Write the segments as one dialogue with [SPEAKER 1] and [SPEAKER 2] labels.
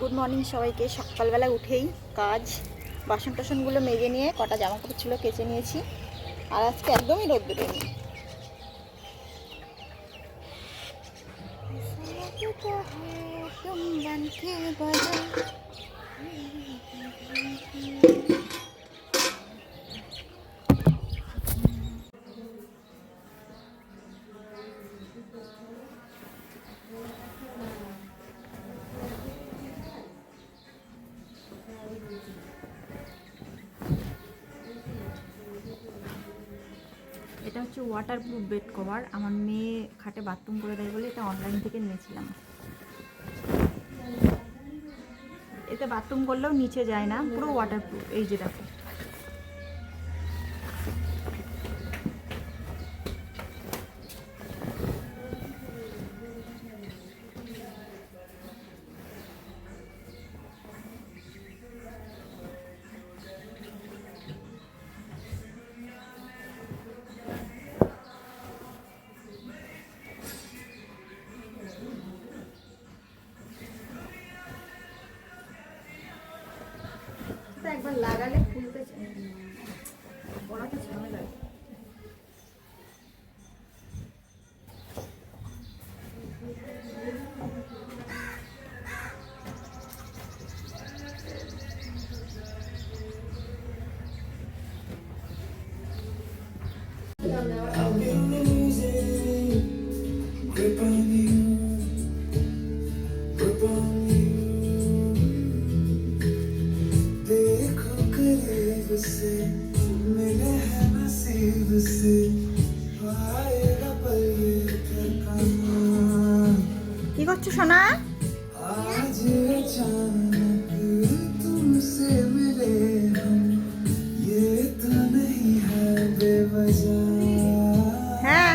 [SPEAKER 1] Good morning সবাইকে। সকালবেলা উঠেই কাজ বাসন টাসনগুলো মেজে নিয়ে কটা জামা কাপড় ছিল কেচে নিয়েছি। আর আজকে একদমই রোদ নেই এটা হচ্ছে ওয়াটার প্রুফ বেড কভার আমার মেয়ে খাটে বাথরুম করে দেয় বলে এটা অনলাইন থেকে নিয়েছিলাম এতে বাথরুম করলেও নিচে যায় না, পুরো ওয়াটারপ্রুফ এই যে দেখো। লাগালে কি করছো সোনা হ্যাঁ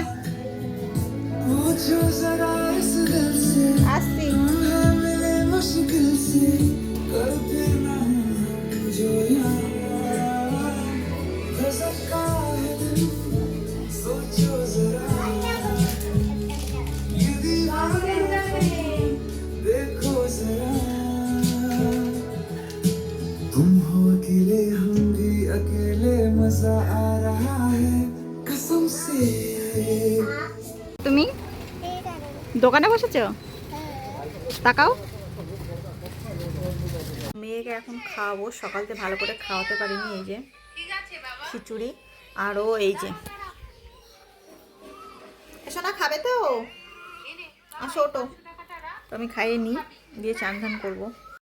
[SPEAKER 1] তুমি? দোকানে বসেছো? তাকাও। মেয়েকে এখন খাওয়াবো, সকালতে ভালো করে খাওয়াতে পারিনি, এই যে খিচুড়ি আরও এই যে। এসো না খাবে তো? আসো ওটো তো আমি খাইয়ে নিই দিয়ে চান ধান করব।